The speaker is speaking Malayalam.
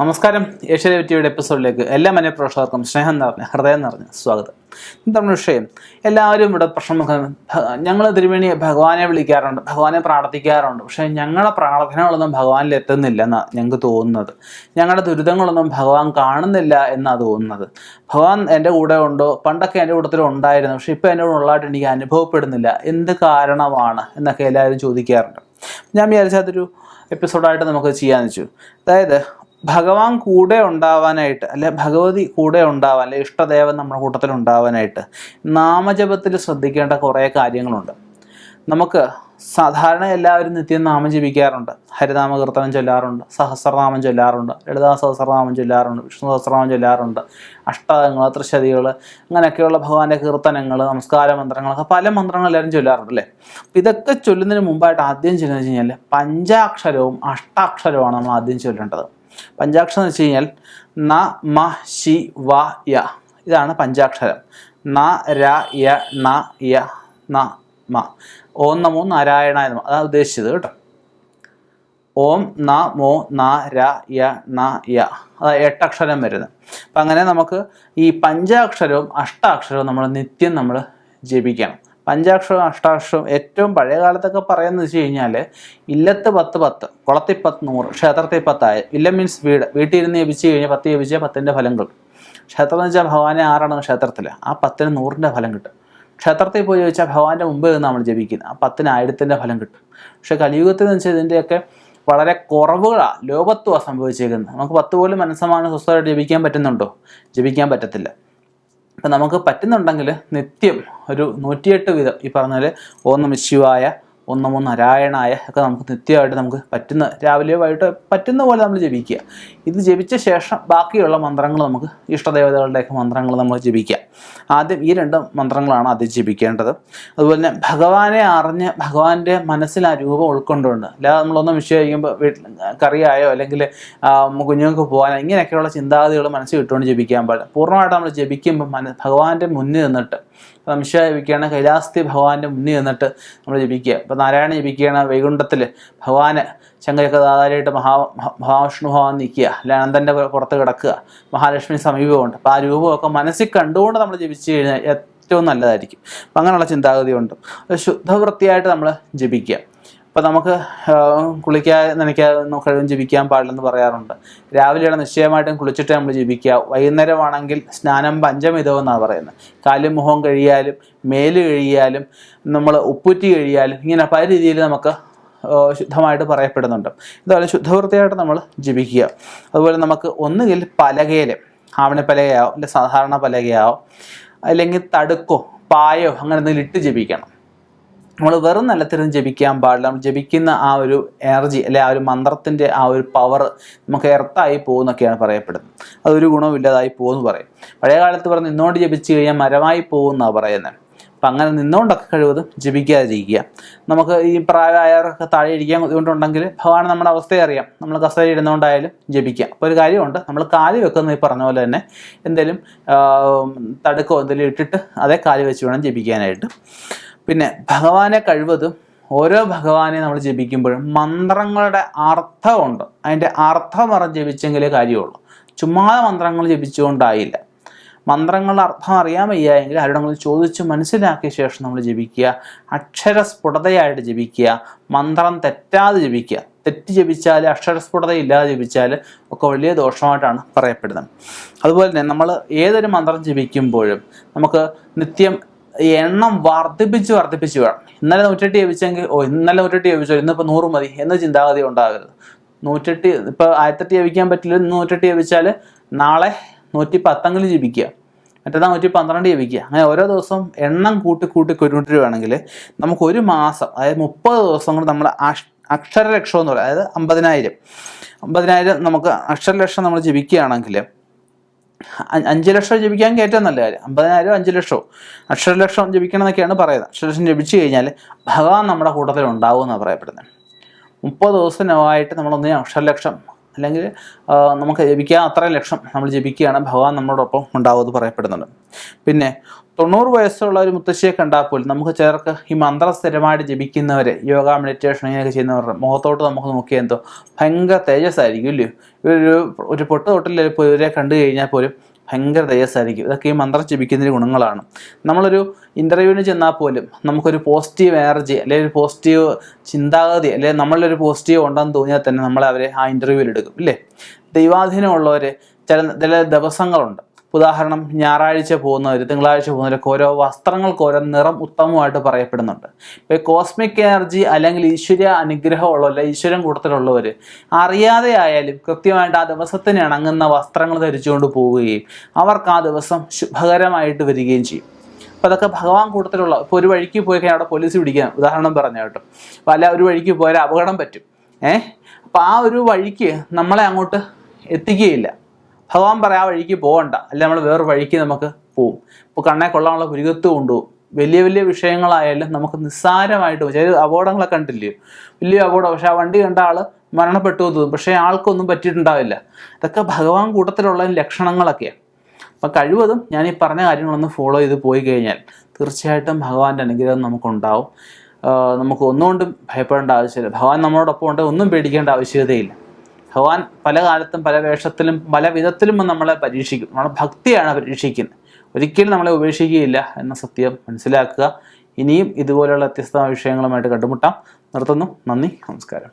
നമസ്കാരം. ഏഷ്യ ടിവിയുടെ എപ്പിസോഡിലേക്ക് എല്ലാ മന പ്രേക്ഷകർക്കും സ്നേഹം നിറഞ്ഞ ഹൃദയം നിറഞ്ഞ സ്വാഗതം. നമ്മുടെ വിഷയം എല്ലാവരും ഇവിടെ പ്രശ്നം ഞങ്ങൾ തിരുവേണി ഭഗവാനെ വിളിക്കാറുണ്ട് ഭഗവാനെ പ്രാർത്ഥിക്കാറുണ്ട്. പക്ഷേ ഞങ്ങളുടെ പ്രാർത്ഥനകളൊന്നും ഭഗവാനിൽ എത്തുന്നില്ല എന്നാണ് ഞങ്ങൾക്ക് തോന്നുന്നത്. ഞങ്ങളുടെ ദുരിതങ്ങളൊന്നും ഭഗവാൻ കാണുന്നില്ല എന്നാണ് തോന്നുന്നത്. ഭഗവാൻ എന്റെ കൂടെ ഉണ്ടോ? പണ്ടൊക്കെ എന്റെ കൂട്ടത്തിൽ ഉണ്ടായിരുന്നു. പക്ഷേ ഇപ്പോൾ എന്റെ കൂടെ ഉള്ളതായിട്ട് എനിക്ക് അനുഭവപ്പെടുന്നില്ല. എന്ത് കാരണമാണ് എന്നൊക്കെ എല്ലാവരും ചോദിക്കാറുണ്ട്. ഞാൻ വിചാരിച്ച അതൊരു എപ്പിസോഡായിട്ട് നമുക്ക് ചെയ്യാന്ന് വെച്ചു. അതായത് ഭഗവാൻ കൂടെ ഉണ്ടാവാനായിട്ട് അല്ലെ ഭഗവതി കൂടെ ഉണ്ടാവാൻ അല്ലെ ഇഷ്ടദേവൻ നമ്മുടെ കൂട്ടത്തിൽ ഉണ്ടാവാനായിട്ട് നാമജപത്തിൽ ശ്രദ്ധിക്കേണ്ട കുറേ കാര്യങ്ങളുണ്ട്. നമുക്ക് സാധാരണ എല്ലാവരും നിത്യം നാമം ജപിക്കാറുണ്ട്. ഹരിനാമ കീർത്തനം ചൊല്ലാറുണ്ട് സഹസ്രനാമം ചൊല്ലാറുണ്ട് ലളിതാ സഹസ്രനാമം ചൊല്ലാറുണ്ട് വിഷ്ണു സഹസ്രനാമം ചൊല്ലാറുണ്ട് അഷ്ടകങ്ങൾ ത്രിശതികൾ അങ്ങനെയൊക്കെയുള്ള ഭഗവാന്റെ കീർത്തനങ്ങൾ നമസ്കാര മന്ത്രങ്ങളൊക്കെ പല മന്ത്രങ്ങൾ എല്ലാവരും ചൊല്ലാറുണ്ട് അല്ലേ? ഇതൊക്കെ ചൊല്ലുന്നതിന് മുമ്പായിട്ട് ആദ്യം ചൊല്ലുന്നത് വെച്ച് കഴിഞ്ഞാൽ പഞ്ചാക്ഷരവും അഷ്ടാക്ഷരവുമാണ് നമ്മൾ ആദ്യം ചൊല്ലേണ്ടത്. പഞ്ചാക്ഷരം എന്ന് വെച്ച് കഴിഞ്ഞാൽ ന മ ശി വ യ. ഇതാണ് പഞ്ചാക്ഷരം. ന ര യ ന യ ന മ. ഓം നമോ നാരായണ എന്ന അതാണ് ഉദ്ദേശിച്ചത് കേട്ടോ. ഓം ന മോ ന ര യ ന യ. അതായത് എട്ടക്ഷരം വരുന്നത്. അപ്പം അങ്ങനെ നമുക്ക് ഈ പഞ്ചാക്ഷരവും അഷ്ടാക്ഷരവും നമ്മൾ നിത്യം നമ്മൾ ജപിക്കണം. പഞ്ചാക്ഷരവും അഷ്ടാക്ഷരം ഏറ്റവും പഴയ കാലത്തൊക്കെ പറയുന്നത് വെച്ച് കഴിഞ്ഞാൽ ഇല്ലത്ത് പത്ത് പത്ത് കുളത്തിൽ പത്ത് നൂറ് ക്ഷേത്രത്തിൽ പത്തായ ഇല്ല മീൻസ് വീട് വീട്ടിൽ ഇരുന്ന് ജപിച്ച് കഴിഞ്ഞാൽ പത്ത് ജപിച്ചാൽ പത്തിന്റെ ഫലം കിട്ടും. ക്ഷേത്രം എന്ന് വെച്ചാൽ ഭഗവാനെ ആറാണ് ക്ഷേത്രത്തിൽ ആ പത്തിന് നൂറിന്റെ ഫലം കിട്ടും. ക്ഷേത്രത്തിൽ പോയി ചോദിച്ചാൽ ഭഗവാന്റെ മുമ്പ് നിന്ന് നമ്മൾ ജപിക്കുന്നത് ആ പത്തിന് ആയിരത്തിന്റെ ഫലം കിട്ടും. പക്ഷേ കലിയുഗത്തിൽ എന്ന് വെച്ചാൽ ഇതിന്റെയൊക്കെ വളരെ കുറവുകളാണ് ലോകത്വമാണ് സംഭവിച്ചേക്കുന്നത്. നമുക്ക് പത്ത് പോലും മനസ്സമാനം സ്വസ്ഥമായിട്ട് ജപിക്കാൻ പറ്റുന്നുണ്ടോ? ജപിക്കാൻ പറ്റത്തില്ല. അപ്പം നമുക്ക് പറ്റുന്നുണ്ടെങ്കിൽ നിത്യം ഒരു നൂറ്റിയെട്ട് വിധം ഈ പറഞ്ഞ ഓം നമ ശിവായ ഓം നമോ നാരായണായ ഒക്കെ നമുക്ക് നിത്യമായിട്ട് നമുക്ക് പറ്റുന്ന രാവിലെയോ വൈകിട്ടോ പറ്റുന്ന പോലെ നമ്മൾ ജപിക്കുക. ഇത് ജപിച്ച ശേഷം ബാക്കിയുള്ള മന്ത്രങ്ങൾ നമുക്ക് ഇഷ്ടദേവതകളുടെയൊക്കെ മന്ത്രങ്ങൾ നമ്മൾ ജപിക്കുക. ആദ്യം ഈ രണ്ട് മന്ത്രങ്ങളാണ് ആദ്യം ജപിക്കേണ്ടത്. അതുപോലെ തന്നെ ഭഗവാനെ അറിഞ്ഞ് ഭഗവാന്റെ മനസ്സിൽ ആ രൂപം ഉൾക്കൊണ്ടുകൊണ്ട് അല്ലാതെ നമ്മളൊന്നും വിഷയം കഴിക്കുമ്പോൾ വീട്ടിൽ കറിയായോ അല്ലെങ്കിൽ കുഞ്ഞുങ്ങൾക്ക് പോകാനോ ഇങ്ങനെയൊക്കെയുള്ള ചിന്താഗതികൾ മനസ്സിൽ ഇട്ടുകൊണ്ട് ജപിക്കാൻ പാടില്ല. പൂർണമായിട്ട് നമ്മൾ ജപിക്കുമ്പോൾ മന ഭഗവാന്റെ മുന്നിൽ നിന്നിട്ട് സംശ ജപിക്കുകയാണ് കൈലാസ്തി ഭഗവാന്റെ മുന്നിൽ നിന്നിട്ട് നമ്മൾ ജപിക്കുക. ഇപ്പം നാരായണ ജപിക്കുകയാണ്. വൈകുണ്ഠത്തിൽ ഭഗവാന് ശങ്കരൊക്കെ ദാതാരിയായിട്ട് മഹാ മഹാ- മഹാവിഷ്ണു ഭഗവാൻ നിൽക്കുക. അനന്തന്റെ പുറത്ത് കിടക്കുക. മഹാലക്ഷ്മി സമീപമുണ്ട്. അപ്പോൾ ആ രൂപമൊക്കെ മനസ്സിൽ കണ്ടുകൊണ്ട് നമ്മൾ ജപിച്ചു കഴിഞ്ഞാൽ ഏറ്റവും നല്ലതായിരിക്കും. അപ്പം അങ്ങനെയുള്ള ചിന്താഗതി ഉണ്ട് ശുദ്ധവൃത്തിയായിട്ട് നമ്മൾ ജപിക്കുക. അപ്പം നമുക്ക് കുളിക്കാൻ നനയ്ക്കാതെ കഴിവും ജപിക്കാൻ പാടില്ലെന്ന് പറയാറുണ്ട്. രാവിലെയാണ് നിശ്ചയമായിട്ടും കുളിച്ചിട്ട് നമ്മൾ ജപിക്കുക വൈകുന്നേരമാണെങ്കിൽ സ്നാനം പഞ്ചമിതം എന്നാണ് പറയുന്നത്. കാലും മുഖവും കഴിയാലും മേൽ കഴിയാലും നമ്മൾ ഉപ്പുറ്റി കഴിയാലും ഇങ്ങനെ പല രീതിയിൽ നമുക്ക് ശുദ്ധമായിട്ട് പറയപ്പെടുന്നുണ്ട്. ഇതുപോലെ ശുദ്ധവൃത്തിയായിട്ട് നമ്മൾ ജപിക്കുക അതുപോലെ നമുക്ക് ഒന്നുകിൽ പലകയിൽ ആവണപ്പലകയാവും അല്ലെങ്കിൽ സാധാരണ പലകയാവും അല്ലെങ്കിൽ തടുക്കോ പായോ അങ്ങനെ എന്തെങ്കിലും ഇട്ട് ജപിക്കണം നമ്മൾ വെറും നിലത്തിരുന്ന് ജപിക്കാൻ പാടില്ല. നമ്മൾ ജപിക്കുന്ന ആ ഒരു എനർജി അല്ലെ ആ ഒരു മന്ത്രത്തിന്റെ ആ ഒരു പവർ നമുക്ക് എർത്തായി പോകുന്നൊക്കെയാണ് പറയപ്പെടുന്നത്. അതൊരു ഗുണമില്ലാതായി പോകുമെന്ന് പറയും. പഴയ കാലത്ത് പറഞ്ഞ് നിന്നോണ്ട് ജപിച്ചു കഴിഞ്ഞാൽ മരമായി പോകുമെന്നാണ് പറയുന്നത് അപ്പം അങ്ങനെ നിന്നുകൊണ്ടൊക്കെ കഴിവതും ജപിക്കാതെ ജയിക്കുക നമുക്ക് ഈ പ്രായമായവരൊക്കെ താഴെ ഇരിക്കാൻ ബുദ്ധിമുട്ടുണ്ടെങ്കിൽ ഭഗവാൻ നമ്മുടെ അവസ്ഥയെ അറിയാം. നമ്മൾ കസേര ഇരുന്നുകൊണ്ടായാലും ജപിക്കാം അപ്പോൾ ഒരു കാര്യമുണ്ട്. നമ്മൾ കാലി വെക്കുന്ന ഈ പറഞ്ഞ പോലെ തന്നെ എന്തെങ്കിലും തടുക്കോ എന്തെങ്കിലും ഇട്ടിട്ട് അതേ കാലി വെച്ച് വേണം ജപിക്കാനായിട്ട്. പിന്നെ ഭഗവാനെ കഴിവതും ഓരോ ഭഗവാനെ നമ്മൾ ജപിക്കുമ്പോഴും മന്ത്രങ്ങളുടെ അർത്ഥമുണ്ട്. അതിന്റെ അർത്ഥം അറിഞ്ഞ് ജപിച്ചെങ്കിലേ കാര്യമുള്ളൂ. ചുമ്മാതെ മന്ത്രങ്ങൾ ജപിച്ചുകൊണ്ടായില്ല. മന്ത്രങ്ങളുടെ അർത്ഥം അറിയാൻ വയ്യായെങ്കിൽ ആരോടെങ്കിലും ചോദിച്ച് മനസ്സിലാക്കിയ ശേഷം നമ്മൾ ജപിക്കുക. അക്ഷരസ്ഫുടതയായിട്ട് ജപിക്കുക. മന്ത്രം തെറ്റാതെ ജപിക്കുക. തെറ്റ് ജപിച്ചാൽ അക്ഷരസ്ഫുടത ഇല്ലാതെ ജപിച്ചാൽ ഒക്കെ വലിയ ദോഷമായിട്ടാണ് പറയപ്പെടുന്നത്. അതുപോലെ തന്നെ നമ്മൾ ഏതൊരു മന്ത്രം ജപിക്കുമ്പോഴും നമുക്ക് നിത്യം എണ്ണം വർദ്ധിപ്പിച്ച് വർദ്ധിപ്പിച്ച് വേണം. ഇന്നലെ നൂറ്റെട്ട് ജപിച്ചെങ്കിൽ ഓ ഇന്നലെ നൂറ്റെട്ട് ജപിച്ചോ ഇന്നിപ്പോൾ നൂറ് മതി എന്ന ചിന്താഗതി ഉണ്ടാകരുത്. നൂറ്റെട്ട് ഇപ്പോൾ ആയിരത്തെട്ട് ജപിക്കാൻ പറ്റില്ല നൂറ്റെട്ട് ജപിച്ചാൽ നാളെ നൂറ്റി പത്തെങ്കിലും ജപിക്കുക മറ്റന്നാൾ നൂറ്റി പന്ത്രണ്ട് ജപിക്കുക അങ്ങനെ ഓരോ ദിവസവും എണ്ണം കൂട്ടി കൂട്ടി കൊരുകൊണ്ടിരുവാണെങ്കിൽ നമുക്ക് ഒരു മാസം അതായത് മുപ്പത് ദിവസം കൊണ്ട് നമ്മൾ അക്ഷ അക്ഷരലക്ഷം എന്ന് പറയും അതായത് അമ്പതിനായിരം. അമ്പതിനായിരം നമുക്ക് അക്ഷരലക്ഷം നമ്മൾ ജപിക്കുകയാണെങ്കിൽ അഞ്ച് ലക്ഷം ജപിക്കാൻ ഏറ്റവും നല്ല കാര്യം. അമ്പതിനായിരം അഞ്ച് ലക്ഷവും. അക്ഷരലക്ഷം ജപിക്കണം എന്നൊക്കെയാണ് പറയുന്നത്. അക്ഷരലക്ഷം ജപിച്ചു കഴിഞ്ഞാൽ ഭഗവാൻ നമ്മുടെ കൂട്ടത്തിൽ ഉണ്ടാവും എന്നാണ് പറയപ്പെടുന്നത്. മുപ്പത് ദിവസത്തിനായിട്ട് നമ്മളൊന്നിനും അക്ഷരലക്ഷം അല്ലെങ്കിൽ നമുക്ക് ജപിക്കാൻ അത്രയും ലക്ഷം നമ്മൾ ജപിക്കുകയാണ്. ഭഗവാൻ നമ്മളോടൊപ്പം ഉണ്ടാവുമെന്ന് പറയപ്പെടുന്നുണ്ട്. പിന്നെ തൊണ്ണൂറ് വയസ്സുള്ള ഒരു മുത്തശ്ശിയെ കണ്ടാൽ പോലും നമുക്ക് ചിലർക്ക് ഈ മന്ത്ര സ്ഥിരമായിട്ട് ജപിക്കുന്നവർ യോഗ മെഡിറ്റേഷൻ ഇങ്ങനെയൊക്കെ ചെയ്യുന്നവരുടെ മുഖത്തോട്ട് നമുക്ക് നോക്കിയാൽ എന്തോ ഭയങ്കര തേജസ്സായിരിക്കും ഇല്ലയോ ഇവരൊരു ഒരു പൊട്ട് തൊട്ടിൽ ഇവരെ കണ്ടു കഴിഞ്ഞാൽ പോലും ഭയങ്കര തേജസ്സായിരിക്കും ഇതൊക്കെ ഈ മന്ത്രം ജപിക്കുന്നതിന് ഗുണങ്ങളാണ്. നമ്മളൊരു ഇന്റർവ്യൂവിന് ചെന്നാൽ പോലും നമുക്കൊരു പോസിറ്റീവ് എനർജി അല്ലെങ്കിൽ ഒരു പോസിറ്റീവ് ചിന്താഗതി അല്ലെങ്കിൽ നമ്മളൊരു പോസിറ്റീവ് ഉണ്ടെന്ന് തോന്നിയാൽ തന്നെ നമ്മളെ അവരെ ആ ഇന്റർവ്യൂവിൽ എടുക്കും ഇല്ലേ? ദൈവാധീനമുള്ളവർ ചില ചില ദിവസങ്ങളുണ്ട്. ഉദാഹരണം ഞായറാഴ്ച പോകുന്നവർ തിങ്കളാഴ്ച പോകുന്നവരൊക്കെ ഓരോ വസ്ത്രങ്ങൾക്ക് ഓരോ നിറം ഉത്തമമായിട്ട് പറയപ്പെടുന്നുണ്ട്. ഇപ്പോൾ കോസ്മിക് എനർജി അല്ലെങ്കിൽ ഈശ്വര അനുഗ്രഹമുള്ളവർ ഈശ്വരൻ കൂട്ടത്തിലുള്ളവർ അറിയാതെ ആയാലും കൃത്യമായിട്ട് ആ ദിവസത്തിന് ഇണങ്ങുന്ന വസ്ത്രങ്ങൾ ധരിച്ചുകൊണ്ട് പോവുകയും അവർക്ക് ആ ദിവസം ശുഭകരമായിട്ട് വരികയും ചെയ്യും. അപ്പോൾ അതൊക്കെ ഭഗവാൻ കൂട്ടത്തിലുള്ള ഇപ്പോൾ ഒരു വഴിക്ക് പോയി കഴിഞ്ഞാൽ അവിടെ പോലീസ് പിടിക്കാൻ ഉദാഹരണം പറഞ്ഞു കേട്ടോ. അല്ല ഒരു വഴിക്ക് പോയാൽ അപകടം പറ്റും. ഏഹ് അപ്പോൾ ആ ഒരു വഴിക്ക് നമ്മളെ അങ്ങോട്ട് എത്തിക്കുകയില്ല. ഭഗവാൻ പറയാ ആ വഴിക്ക് പോകണ്ട അല്ല നമ്മൾ വേറെ വഴിക്ക് നമുക്ക് പോവും. ഇപ്പോൾ കണ്ണെ കൊള്ളാനുള്ള പുരുകത്ത് കൊണ്ടുപോകും വലിയ വലിയ വിഷയങ്ങളായാലും നമുക്ക് നിസ്സാരമായിട്ട്. ചില അപകടങ്ങളൊക്കെ കണ്ടില്ലേ? വലിയ അപകടം. പക്ഷെ ആ വണ്ടി കണ്ട ആൾ മരണപ്പെട്ടു തോന്നും പക്ഷേ ആൾക്കൊന്നും പറ്റിയിട്ടുണ്ടാവില്ല. ഇതൊക്കെ ഭഗവാൻ കൂട്ടത്തിലുള്ള ലക്ഷണങ്ങളൊക്കെയാണ് അപ്പം കഴിവതും ഞാൻ ഈ പറഞ്ഞ കാര്യങ്ങളൊന്ന് ഫോളോ ചെയ്ത് പോയി കഴിഞ്ഞാൽ തീർച്ചയായിട്ടും ഭഗവാന്റെ അനുഗ്രഹം നമുക്കുണ്ടാവും. നമുക്ക് ഒന്നുകൊണ്ടും ഭയപ്പെടേണ്ട ആവശ്യമില്ല. ഭഗവാൻ നമ്മളോടൊപ്പം ഉണ്ട്. ഒന്നും പേടിക്കേണ്ട ആവശ്യകതയില്ല. ഭഗവാൻ പല കാലത്തും പല വേഷത്തിലും പല വിധത്തിലും നമ്മളെ പരീക്ഷിക്കും. നമ്മളെ ഭക്തിയാണ് പരീക്ഷിക്കുന്നത്. ഒരിക്കലും നമ്മളെ ഉപേക്ഷിക്കുകയില്ല എന്ന സത്യം മനസ്സിലാക്കുക. ഇനിയും ഇതുപോലെയുള്ള വ്യത്യസ്തമായ വിഷയങ്ങളുമായിട്ട് കണ്ടുമുട്ടാം. നിർത്തുന്നു. നന്ദി. നമസ്കാരം.